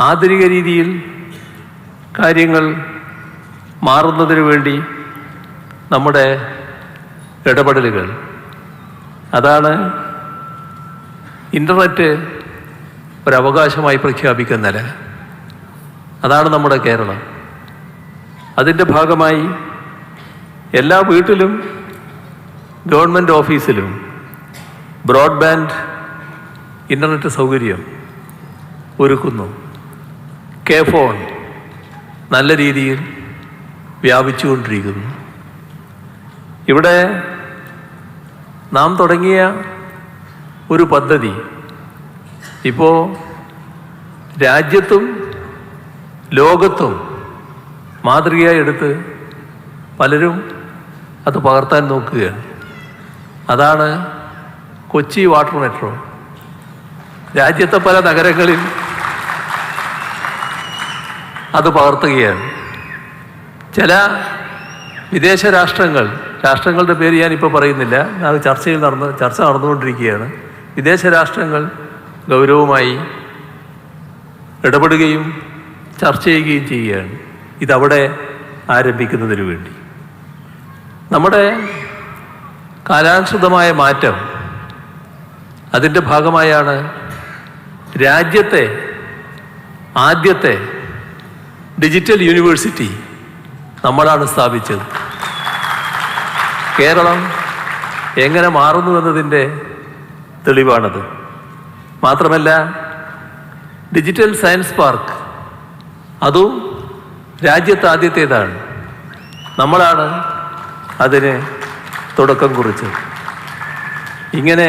ആധുനിക രീതിയിൽ കാര്യങ്ങൾ മാറുന്നതിന് വേണ്ടി നമ്മുടെ ഇടപെടലുകൾ. അതാണ് ഇന്റർനെറ്റ് ഒരവകാശമായി പ്രഖ്യാപിക്കുന്ന നില. അതാണ് നമ്മുടെ കേരളം. അതിന്റെ ഭാഗമായി എല്ലാ വീട്ടിലും ഗവൺമെന്റ് ഓഫീസിലും ബ്രോഡ്ബാൻഡ് ഇന്റർനെറ്റ് സൗകര്യം ഒരുക്കുന്നു. കെ ഫോൺ നല്ല രീതിയിൽ വ്യാപിച്ചുകൊണ്ടിരിക്കുന്നു. ഇവിടെ നാം തുടങ്ങിയ ഒരു പദ്ധതി ഇപ്പോൾ രാജ്യത്തും ലോകത്തും മാതൃകയായി എടുത്ത് പലരും അത് പകർത്താൻ നോക്കുകയാണ്. അതാണ് കൊച്ചി വാട്ടർ മെട്രോ. രാജ്യത്തെ പല നഗരങ്ങളിൽ അത് പകർത്തുകയാണ്. ചില വിദേശ രാഷ്ട്രങ്ങൾ രാഷ്ട്രങ്ങളുടെ പേര് ഞാനിപ്പോൾ പറയുന്നില്ല അത് ചർച്ചയിൽ നടന്ന് ചർച്ച നടന്നുകൊണ്ടിരിക്കുകയാണ്. വിദേശ രാഷ്ട്രങ്ങൾ ഗൗരവമായി ഇടപെടുകയും ചർച്ച ചെയ്യുകയും ചെയ്യുകയാണ്. ഇതവിടെ ആരംഭിക്കുന്നതിന് വേണ്ടി. നമ്മുടെ കാലാനുസൃതമായ മാറ്റം അതിന്റെ ഭാഗമായാണ് രാജ്യത്തെ ആദ്യത്തെ ഡിജിറ്റൽ യൂണിവേഴ്സിറ്റി നമ്മളാണ് സ്ഥാപിച്ചത്. കേരളം എങ്ങനെ മാറുന്നു എന്നതിന്റെ തെളിവാണത്. മാത്രമല്ല ഡിജിറ്റൽ സയൻസ് പാർക്ക് അതും രാജ്യത്ത് ആദ്യത്തേതാണ്. നമ്മളാണ് അതിന് തുടക്കം കുറിച്ചത്. ഇങ്ങനെ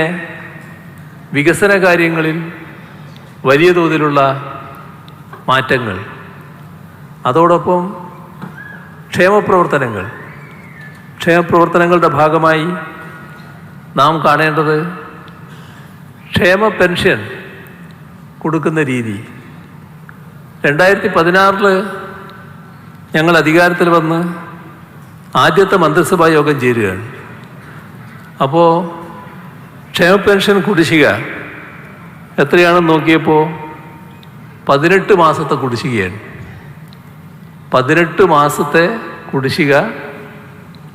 വികസന കാര്യങ്ങളിൽ വലിയ തോതിലുള്ള മാറ്റങ്ങൾ അതോടൊപ്പം ക്ഷേമപ്രവർത്തനങ്ങൾ. ക്ഷേമപ്രവർത്തനങ്ങളുടെ ഭാഗമായി നാം കാണേണ്ടത് ക്ഷേമ പെൻഷൻ കൊടുക്കുന്ന രീതി. രണ്ടായിരത്തി പതിനാറിൽ ഞങ്ങൾ അധികാരത്തിൽ വന്ന് ആദ്യത്തെ മന്ത്രിസഭാ യോഗം ചേരുകയാണ്. അപ്പോൾ ക്ഷേമ പെൻഷൻ കുടിശ്ശിക എത്രയാണെന്ന് നോക്കിയപ്പോൾ പതിനെട്ട് മാസത്തെ കുടിശ്ശികയാണ്. പതിനെട്ട് മാസത്തെ കുടിശ്ശിക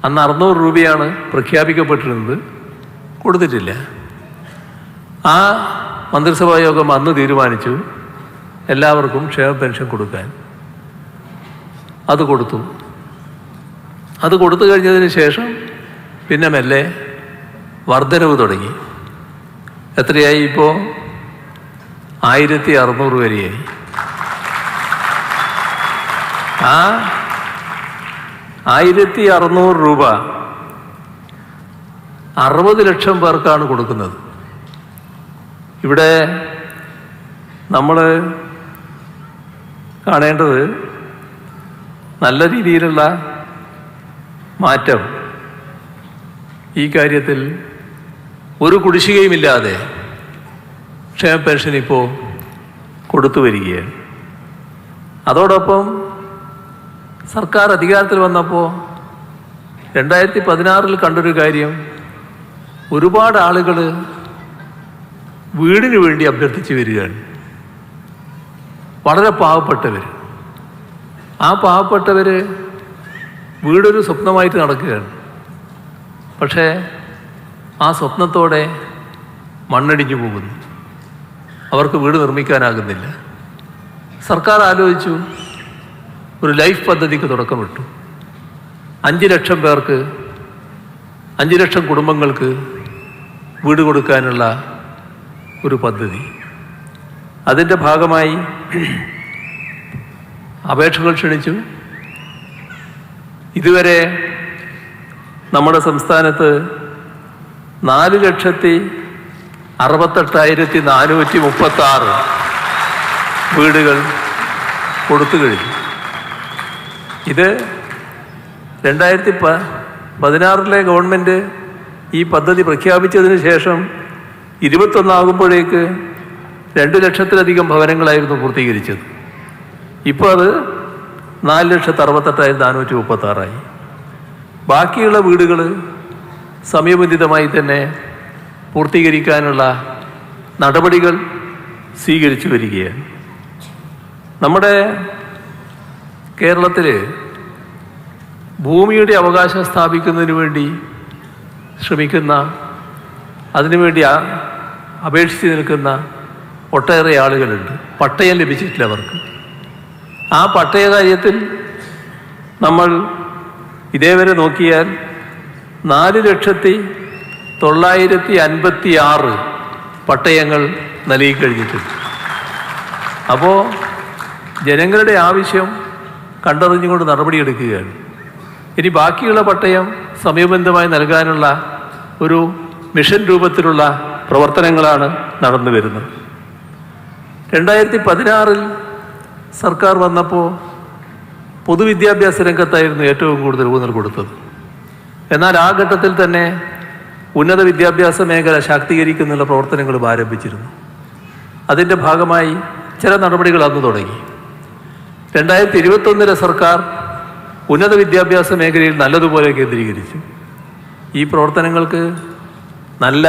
അന്ന് അറുന്നൂറ് രൂപയാണ് പ്രഖ്യാപിക്കപ്പെട്ടിരുന്നത്. കൊടുത്തിട്ടില്ല. ആ മന്ത്രിസഭാ യോഗം അന്ന് തീരുമാനിച്ചു എല്ലാവർക്കും ക്ഷേമ പെൻഷൻ കൊടുക്കാൻ. അത് കൊടുത്തു. അത് കൊടുത്തു കഴിഞ്ഞതിന് ശേഷം പിന്നെ മെല്ലെ വർധനവ് തുടങ്ങി. എത്രയായി ഇപ്പോൾ ആയിരത്തി അറുന്നൂറ് വരെയായി. ആ? ആയിരത്തി അറുന്നൂറ് രൂപ. അറുപത് ലക്ഷം പേർക്കാണ് കൊടുക്കുന്നത്. ഇവിടെ നമ്മൾ കാണേണ്ടത് നല്ല രീതിയിലുള്ള മാറ്റം. ഈ കാര്യത്തിൽ ഒരു കുടിശ്ശികയുമില്ലാതെ ക്ഷേമ പെൻഷൻ ഇപ്പോൾ കൊടുത്തു വരികയാണ്. അതോടൊപ്പം സർക്കാർ അധികാരത്തിൽ വന്നപ്പോൾ രണ്ടായിരത്തി പതിനാറിൽ കണ്ടൊരു കാര്യം. ഒരുപാട് ആളുകൾ വീടിനു വേണ്ടി അഭ്യർത്ഥിച്ച് വരികയാണ്. വളരെ പാവപ്പെട്ടവർ ആ പാവപ്പെട്ടവർ വീടൊരു സ്വപ്നമായിട്ട് നടക്കുകയാണ്. പക്ഷേ ആ സ്വപ്നത്തോടെ മണ്ണടിഞ്ഞു പോകുന്നു. അവർക്ക് വീട് നിർമ്മിക്കാനാകുന്നില്ല. സർക്കാർ ആലോചിച്ചു ഒരു ലൈഫ് പദ്ധതിക്ക് തുടക്കമിട്ടു അഞ്ച് ലക്ഷം പേർക്ക് അഞ്ച് ലക്ഷം കുടുംബങ്ങൾക്ക് വീട് കൊടുക്കാനുള്ള ഒരു പദ്ധതി. അതിന്റെ ഭാഗമായി അപേക്ഷകൾ ക്ഷണിച്ചു. ഇതുവരെ നമ്മുടെ സംസ്ഥാനത്ത് നാല് ലക്ഷത്തി അറുപത്തെട്ടായിരത്തി നാനൂറ്റി മുപ്പത്തി ആറ് വീടുകൾ കൊടുത്തു കഴിഞ്ഞു. ഇത് രണ്ടായിരത്തി പ പതിനാറിലെ ഗവൺമെന്റ് ഈ പദ്ധതി പ്രഖ്യാപിച്ചതിന് ശേഷം ഇരുപത്തൊന്നാകുമ്പോഴേക്ക് രണ്ട് ലക്ഷത്തിലധികം ഭവനങ്ങളായിരുന്നു പൂർത്തീകരിച്ചത്. ഇപ്പോൾ അത് നാല് ലക്ഷത്തി അറുപത്തെട്ടായിരത്തി നാനൂറ്റി മുപ്പത്താറായി ബാക്കിയുള്ള വീടുകൾ സമയബന്ധിതമായി തന്നെ പൂർത്തീകരിക്കാനുള്ള നടപടികൾ സ്വീകരിച്ചു വരികയാണ്. നമ്മുടെ കേരളത്തിൽ ഭൂമിയുടെ അവകാശം സ്ഥാപിക്കുന്നതിന് വേണ്ടി ശ്രമിക്കുന്ന അതിനുവേണ്ടി അപേക്ഷിച്ച് നിൽക്കുന്ന ഒട്ടേറെ ആളുകളുണ്ട്. പട്ടയം ലഭിച്ചിട്ടില്ല അവർക്ക്. ആ പട്ടയ കാര്യത്തിൽ നമ്മൾ ഇതേവരെ നോക്കിയാൽ നാല് ലക്ഷത്തി തൊള്ളായിരത്തി അൻപത്തി ആറ് പട്ടയങ്ങൾ നൽകിക്കഴിഞ്ഞിട്ടുണ്ട് അപ്പോൾ ജനങ്ങളുടെ ആവശ്യം കണ്ടറിഞ്ഞുകൊണ്ട് നടപടിയെടുക്കുകയാണ്. ഇനി ബാക്കിയുള്ള പട്ടയം സമയബന്ധമായി നൽകാനുള്ള ഒരു മിഷൻ രൂപത്തിലുള്ള പ്രവർത്തനങ്ങളാണ് നടന്നു വരുന്നത്. രണ്ടായിരത്തി പതിനാറിൽ സർക്കാർ വന്നപ്പോൾ പൊതുവിദ്യാഭ്യാസ രംഗത്തായിരുന്നു ഏറ്റവും കൂടുതൽ ഊന്നൽ കൊടുത്തത്. എന്നാൽ ആ ഘട്ടത്തിൽ തന്നെ ഉന്നത വിദ്യാഭ്യാസ മേഖല ശാക്തീകരിക്കുന്നുള്ള പ്രവർത്തനങ്ങളും ആരംഭിച്ചിരുന്നു. അതിന്റെ ഭാഗമായി ചില നടപടികൾ അന്ന് തുടങ്ങി. രണ്ടായിരത്തി ഇരുപത്തൊന്നിലെ സർക്കാർ ഉന്നത വിദ്യാഭ്യാസ മേഖലയിൽ നല്ലതുപോലെ കേന്ദ്രീകരിച്ചു. ഈ പ്രവർത്തനങ്ങൾക്ക് നല്ല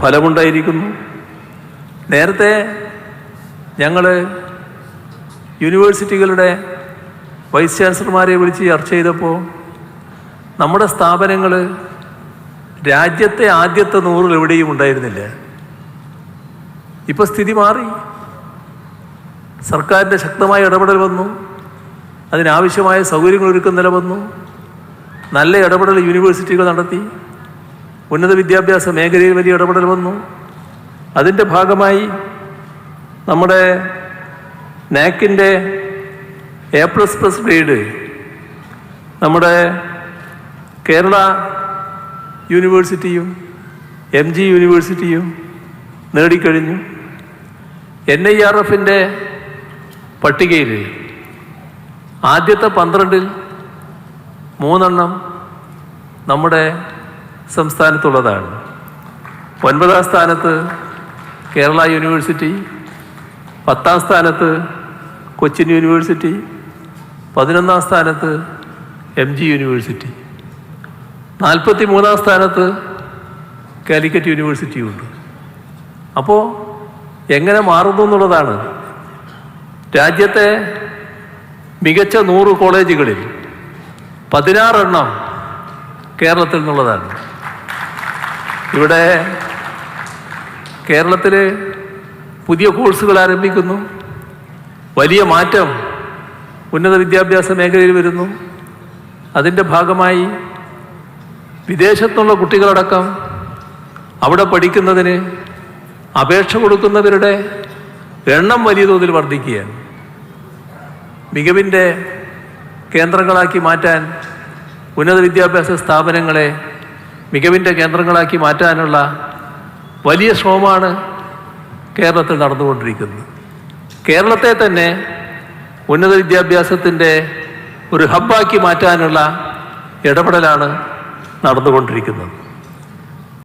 ഫലമുണ്ടായിരിക്കുന്നു. നേരത്തെ ഞങ്ങൾ യൂണിവേഴ്സിറ്റികളുടെ വൈസ് ചാൻസലർമാരെ വിളിച്ച് ചർച്ച ചെയ്തപ്പോൾ നമ്മുടെ സ്ഥാപനങ്ങൾ രാജ്യത്തെ ആദ്യത്തെ നൂറിൽ എവിടെയും ഉണ്ടായിരുന്നില്ല. ഇപ്പോൾ സ്ഥിതി മാറി. സർക്കാരിന്റെ ശക്തമായ ഇടപെടൽ വന്നു. അതിനാവശ്യമായ സൗകര്യങ്ങൾ ഒരുക്കുന്ന നില വന്നു. നല്ല ഇടപെടൽ യൂണിവേഴ്സിറ്റികൾ നടത്തി. ഉന്നത വിദ്യാഭ്യാസ മേഖലയിൽ വലിയ ഇടപെടൽ വന്നു. അതിന്റെ ഭാഗമായി നമ്മുടെ നാക്കിന്റെ എ പ്ലസ് പ്ലസ് ഗ്രേഡ് നമ്മുടെ കേരള യൂണിവേഴ്സിറ്റിയും എം ജി യൂണിവേഴ്സിറ്റിയും നേടിക്കഴിഞ്ഞു. എൻ ഐ ആർ എഫിന്റെ പട്ടികയിൽ ആദ്യത്തെ പന്ത്രണ്ടിൽ മൂന്നെണ്ണം നമ്മുടെ സംസ്ഥാനത്തുള്ളതാണ്. ഒൻപതാം സ്ഥാനത്ത് കേരള യൂണിവേഴ്സിറ്റി പത്താം സ്ഥാനത്ത് കൊച്ചിൻ യൂണിവേഴ്സിറ്റി പതിനൊന്നാം സ്ഥാനത്ത് എം ജി യൂണിവേഴ്സിറ്റി. നാൽപ്പത്തി മൂന്നാം സ്ഥാനത്ത് കാലിക്കറ്റ് യൂണിവേഴ്സിറ്റിയുണ്ട്. അപ്പോൾ എങ്ങനെ മാറുന്നു എന്നുള്ളതാണ് രാജ്യത്തെ മികച്ച നൂറ് കോളേജുകളിൽ പതിനാറെണ്ണം കേരളത്തിൽ നിന്നുള്ളതാണ്. ഇവിടെ കേരളത്തിൽ പുതിയ കോഴ്സുകൾ ആരംഭിക്കുന്നു. വലിയ മാറ്റം ഉന്നത വിദ്യാഭ്യാസ മേഖലയിൽ വരുന്നു. അതിന്റെ ഭാഗമായി വിദേശത്തുള്ള കുട്ടികളടക്കം അവിടെ പഠിക്കുന്നതിന് അപേക്ഷ കൊടുക്കുന്നവരുടെ എണ്ണം വലിയ തോതിൽ വർദ്ധിക്കുകയാണ്. മികവിന്റെ കേന്ദ്രങ്ങളാക്കി മാറ്റാൻ ഉന്നത വിദ്യാഭ്യാസ സ്ഥാപനങ്ങളെ മികവിന്റെ കേന്ദ്രങ്ങളാക്കി മാറ്റാനുള്ള വലിയ ശ്രമമാണ് കേരളത്തിൽ നടന്നുകൊണ്ടിരിക്കുന്നത്. കേരളത്തെ തന്നെ ഉന്നത വിദ്യാഭ്യാസത്തിന്റെ ഒരു ഹബ്ബാക്കി മാറ്റാനുള്ള ഇടപെടലാണ് നടന്നുകൊണ്ടിരിക്കുന്നത്.